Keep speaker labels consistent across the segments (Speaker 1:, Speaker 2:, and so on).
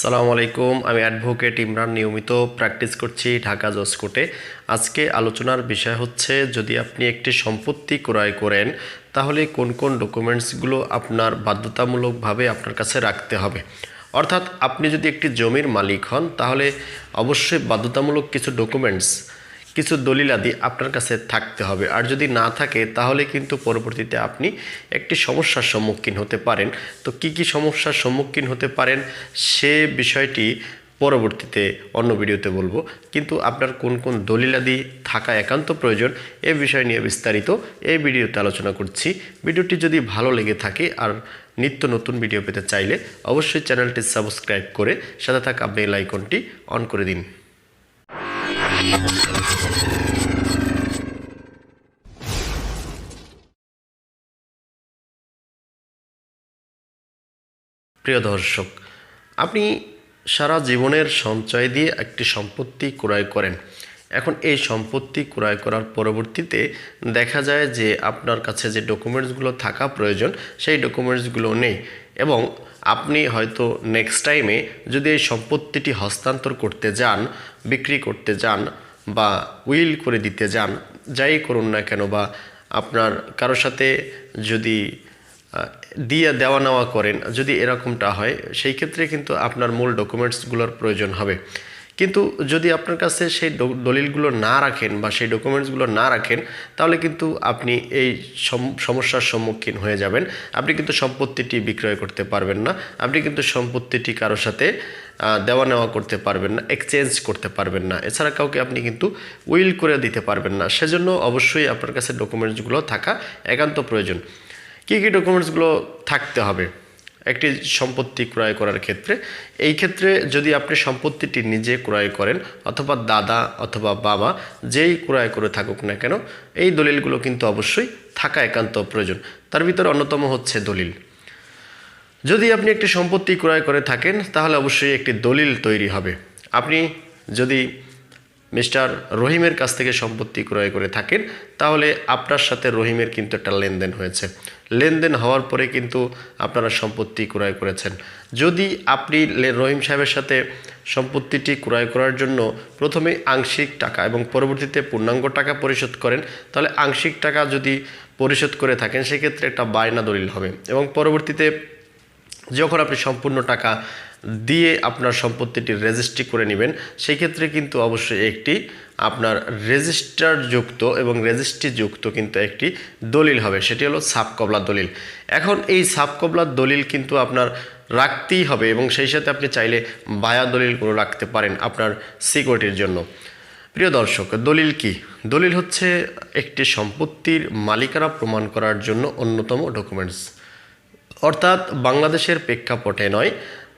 Speaker 1: সালামু আলাইকুম, আমি অ্যাডভোকেট ইমরান নিয়মিত প্র্যাকটিস করছি ঢাকা জসকোটে আজকে আলোচনার বিষয় হচ্ছে, যদি আপনি একটি সম্পত্তি ক্রয় করেন, তাহলে কোন কোন ডকুমেন্টসগুলো আপনার বাধ্যতামূলকভাবে আপনার কাছে রাখতে হবে? অর্থাৎ আপনি যদি একটি জমির মালিক হন, তাহলে অবশ্যই বাধ্যতামূলক কিছু ডকুমেন্টস কিছু দলিলাদি আপনার কাছে থাকতে হবে। আর যদি না থাকে, তাহলে কিন্তু পরবর্তীতে আপনি একটি সমস্যার সম্মুখীন হতে পারেন। তো কি কি সমস্যার সম্মুখীন হতে পারেন, সে বিষয়টি পরবর্তীতে অন্য ভিডিওতে বলব। কিন্তু আপনার কোন কোন দলিলাদি থাকা একান্ত প্রয়োজন, এ বিষয় নিয়ে বিস্তারিত এই ভিডিওতে আলোচনা করছি। ভিডিওটি যদি ভালো লেগে থাকে আর নিত্য নতুন ভিডিও পেতে চাইলে, অবশ্যই চ্যানেলটি সাবস্ক্রাইব করে সাথে থাকা বেল আইকনটি অন করে দিন। প্রিয় দর্শক, আপনি সারা জীবনের সঞ্চয় দিয়ে একটি সম্পত্তি ক্রয় করেন। এখন এই সম্পত্তি ক্রয় করার পরবর্তীতে দেখা যায় যে আপনার কাছে যে ডকুমেন্টসগুলো থাকা প্রয়োজন, সেই ডকুমেন্টসগুলো নেই। এবং আপনি হয়তো নেক্সট টাইমে যদি এই সম্পত্তিটি হস্তান্তর করতে যান, বিক্রি করতে যান বা উইল করে দিতে যান, যাই করুন না কেন বা আপনার কারোর সাথে যদি দিয়ে দেওয়া নেওয়া করেন, যদি এরকমটা হয়, সেই ক্ষেত্রে কিন্তু আপনার মূল ডকুমেন্টসগুলোর প্রয়োজন হবে। কিন্তু যদি আপনার কাছে সেই দলিলগুলো না রাখেন বা সেই ডকুমেন্টসগুলো না রাখেন, তাহলে কিন্তু আপনি এই সম- সমস্যার সম্মুখীন হয়ে যাবেন। আপনি কিন্তু সম্পত্তিটি বিক্রয় করতে পারবেন না। আপনি কিন্তু সম্পত্তিটি কারোর সাথে দেওয়া নেওয়া করতে পারবেন না এক্সচেঞ্জ করতে পারবেন না। এছাড়া কাউকে আপনি কিন্তু উইল করে দিতে পারবেন না। সেজন্য অবশ্যই আপনার কাছে ডকুমেন্টসগুলো থাকা একান্ত প্রয়োজন। কী কী ডকুমেন্টসগুলো থাকতে হবে? একটি সম্পত্তি ক্রয় করার ক্ষেত্রে। এই ক্ষেত্রে যদি আপনি সম্পত্তিটি নিজে ক্রয় করেন, অথবা দাদা অথবা বাবা যেই ক্রয় করে থাকুক না কেন, এই দলিলগুলো কিন্তু অবশ্যই থাকা একান্ত প্রয়োজন। তার ভিতরে অন্যতম হচ্ছে দলিল। যদি আপনি একটি সম্পত্তি ক্রয় করে থাকেন, তাহলে অবশ্যই একটি দলিল তৈরি হবে। আপনি যদি মিস্টার রহিমের কাছ থেকে সম্পত্তি ক্রয় করে থাকেন, তাহলে আপনার সাথে রহিমের কিন্তু একটা লেনদেন হয়েছে। লেনদেন হওয়ার পরে কিন্তু আপনারা সম্পত্তি ক্রয় করেছেন। যদি আপনি রহিম সাহেবের সাথে সম্পত্তিটি ক্রয় করার জন্য প্রথমে আংশিক টাকা এবং পরবর্তীতে পূর্ণাঙ্গ টাকা পরিশোধ করেন, তাহলে আংশিক টাকা যদি পরিশোধ করে থাকেন, সেক্ষেত্রে একটা বায়না দলিল হবে। এবং পরবর্তীতে যখন আপনি সম্পূর্ণ টাকা দিয়ে আপনার সম্পত্তিটি রেজিস্ট্রি করে নেবেন, সেক্ষেত্রে কিন্তু অবশ্যই একটি আপনার যুক্ত এবং যুক্ত কিন্তু একটি দলিল হবে, সেটি হলো সাবকবলা দলিল। এখন এই সাবকবলার দলিল কিন্তু আপনার রাখতেই হবে এবং সেই সাথে আপনি চাইলে বায়া দলিলগুলো রাখতে পারেন আপনার সিকিউরিটির জন্য। প্রিয় দর্শক, দলিল কি? দলিল হচ্ছে একটি সম্পত্তির মালিকানা প্রমাণ করার জন্য অন্যতম ডকুমেন্টস অর্থাৎ বাংলাদেশের প্রেক্ষাপটে নয়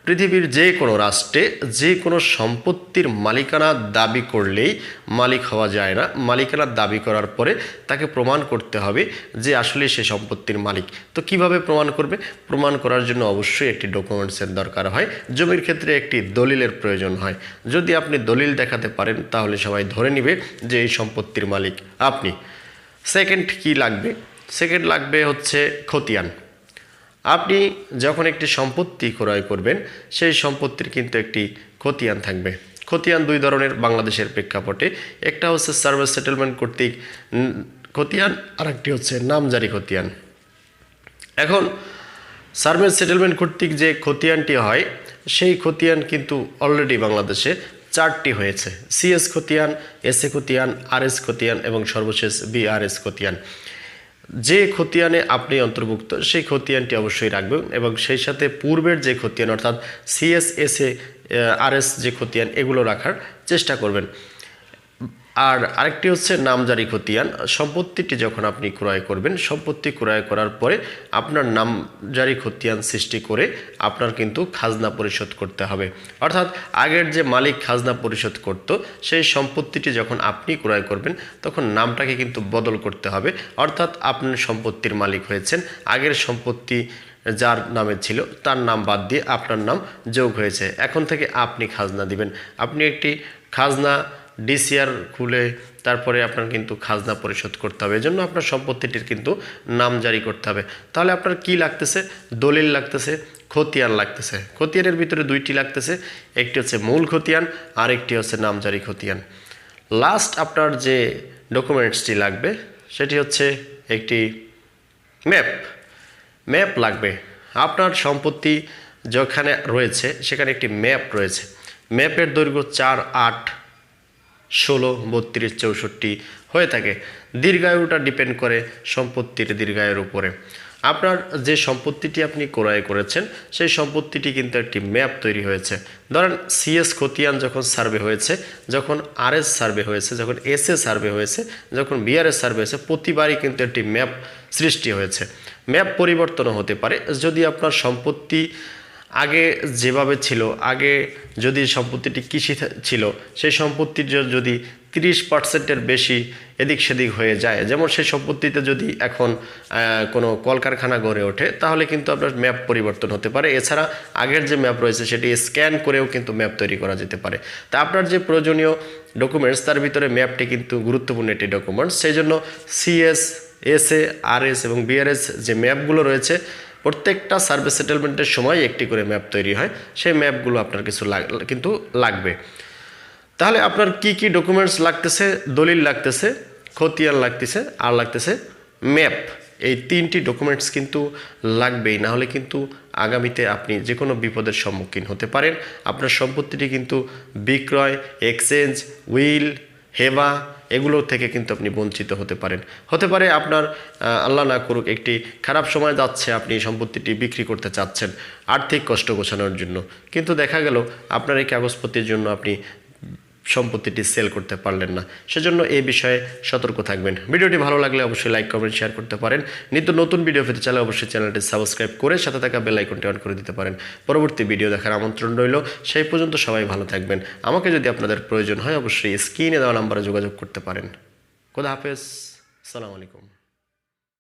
Speaker 1: পৃথিবীর যে কোনো রাষ্ট্রে যে কোনো সম্পত্তির মালিকানা দাবি করলেই মালিক হওয়া যায় না। মালিকানা দাবি করার পরে তাকে প্রমাণ করতে হবে যে আসলে সে সম্পত্তির মালিক। তো কীভাবে প্রমাণ করবে? প্রমাণ করার জন্য অবশ্যই একটি ডকুমেন্টসের দরকার হয়। জমির ক্ষেত্রে একটি দলিলের প্রয়োজন হয়। যদি আপনি দলিল দেখাতে পারেন, তাহলে সবাই ধরে নেবে যে এই সম্পত্তির মালিক আপনি। সেকেন্ড কি লাগবে? সেকেন্ড লাগবে হচ্ছে খতিয়ান। আপনি যখন একটি সম্পত্তি ক্রয় করবেন, সেই সম্পত্তির কিন্তু একটি খতিয়ান থাকবে। খতিয়ান দুই ধরনের বাংলাদেশের প্রেক্ষাপটে। একটা হচ্ছে সার্ভিস সেটেলমেন্ট কর্তৃক খতিয়ান আর একটি হচ্ছে নামজারি খতিয়ান। এখন সার্ভিস সেটেলমেন্ট কর্তৃক যে খতিয়ানটি হয়, সেই খতিয়ান কিন্তু অলরেডি বাংলাদেশে চারটি হয়েছে। সিএস খতিয়ান এসএ খতিয়ান আরএস খতিয়ান এবং সর্বশেষ বিআরএস খতিয়ান। যে খতিয়ানে আপনি অন্তর্ভুক্ত, সেই খতিয়ানটি অবশ্যই রাখবেন এবং সেই সাথে পূর্বের যে খতিয়ান, অর্থাৎ সিএসএসএ আর এস যে খতিয়ান, এগুলো রাখার চেষ্টা করবেন। আর আরেকটি হচ্ছে নামজারি খতিয়ান। সম্পত্তিটি যখন আপনি ক্রয় করবেন, সম্পত্তি ক্রয় করার পরে আপনার নামজারি খতিয়ান সৃষ্টি করে আপনার কিন্তু খাজনা পরিশোধ করতে হবে। অর্থাৎ আগের যে মালিক খাজনা পরিশোধ করত, সেই সম্পত্তিটি যখন আপনি ক্রয় করবেন, তখন নামটাকে কিন্তু বদল করতে হবে। অর্থাৎ আপনি সম্পত্তির মালিক হয়েছেন, আগের সম্পত্তি যার নামে ছিল, তার নাম বাদ দিয়ে আপনার নাম যোগ হয়েছে। এখন থেকে আপনি খাজনা দিবেন। আপনি একটি খাজনা ডিসিআর খুলে তারপরে আপনার কিন্তু খাজনা পরিশোধ করতে হবে। এজন্য আপনার সম্পত্তিটির কিন্তু নাম জারি করতে হবে। তাহলে আপনার কি লাগতেছে? দলিল লাগতেছে, খতিয়ান লাগতেছে। খতিয়ানের ভিতরে দুইটি লাগতেছে, একটি হচ্ছে মূল খতিয়ান আর একটি হচ্ছে নামজারি খতিয়ান। লাস্ট আপনার যে ডকুমেন্টসটি লাগবে, সেটি হচ্ছে একটি ম্যাপ। ম্যাপ লাগবে। আপনার সম্পত্তি যেখানে রয়েছে, সেখানে একটি ম্যাপ রয়েছে। ম্যাপের দৈর্ঘ্য চার আট ষোলো, বত্রিশ, চৌষট্টি হয়ে থাকে। দীর্ঘায়ুটা ডিপেন্ড করে সম্পত্তির দীর্ঘায়ুর উপরে। আপনার যে সম্পত্তিটি আপনি ক্রয় করেছেন, সেই সম্পত্তিটি কিন্তু একটি ম্যাপ তৈরি হয়েছে। ধরেন সিএস খতিয়ান যখন সার্ভে হয়েছে, যখন আরএস সার্ভে হয়েছে, যখন এসএ সার্ভে হয়েছে, যখন বিআরএস সার্ভে হয়েছে, প্রতিবারই কিন্তু একটি ম্যাপ সৃষ্টি হয়েছে। ম্যাপ পরিবর্তনও হতে পারে। যদি আপনার সম্পত্তি আগে যেভাবে ছিল, আগে যদি সম্পত্তিটি কৃষি ছিল, সেই সম্পত্তির যদি তিরিশ পার্সেন্টের বেশি এদিক সেদিক হয়ে যায়, যেমন সেই সম্পত্তিতে যদি এখন কোনো কলকারখানা গড়ে ওঠে, তাহলে কিন্তু আপনার ম্যাপ পরিবর্তন হতে পারে। এছাড়া আগের যে ম্যাপ রয়েছে, সেটি স্ক্যান করেও কিন্তু ম্যাপ তৈরি করা যেতে পারে। তা আপনার যে প্রয়োজনীয় ডকুমেন্টস তার ভিতরে ম্যাপটি কিন্তু গুরুত্বপূর্ণ একটি ডকুমেন্টস সেই জন্য CS S A R S এবং বিআরএস যে ম্যাপগুলো রয়েছে প্রত্যেকটা সার্ভিস সেটেলমেন্টের সময় একটি করে ম্যাপ তৈরি হয়। সেই ম্যাপগুলো আপনার কিছু কিন্তু লাগবে। তাহলে আপনার কি কি ডকুমেন্টস লাগতেছে, দলিল লাগতেছে, খতিয়ান লাগতেছে, আর লাগতেছে ম্যাপ। এই তিনটি ডকুমেন্টস কিন্তু লাগবেই, না হলে কিন্তু আগামীতে আপনি যে কোনো বিপদের সম্মুখীন হতে পারেন। আপনার সম্পত্তিটি কিন্তু বিক্রয়, এক্সচেঞ্জ, উইল, হেবা এগুলো থেকে কিন্তু আপনি বঞ্চিত হতে পারেন। হতে পারে আপনার আল্লাহ না করুক একটি খারাপ সময় যাচ্ছে, আপনি সম্পত্তিটি বিক্রি করতে চাচ্ছেন আর্থিক কষ্ট গোছানোর জন্য। কিন্তু দেখা গেল, আপনার এই কাগজপত্রের জন্য আপনি সম্পত্তিটি সেল করতে পারলেন না। সেজন্য এই বিষয়ে সতর্ক থাকবেন। ভিডিওটি ভালো লাগলে অবশ্যই লাইক কমেন্ট শেয়ার করতে পারেন। নিত্য নতুন ভিডিও পেতে চাইলে অবশ্যই চ্যানেলটি সাবস্ক্রাইব করে সাথে থাকা বেল আইকনটি অন করে দিতে পারেন। পরবর্তী ভিডিও দেখার আমন্ত্রণ রইল। সেই পর্যন্ত সবাই ভালো থাকবেন। আমাকে যদি আপনাদের প্রয়োজন হয়, অবশ্যই স্ক্রিনে দেওয়া নাম্বারে যোগাযোগ করতে পারেন। খোদা হাফেজ। সালাম আলাইকুম।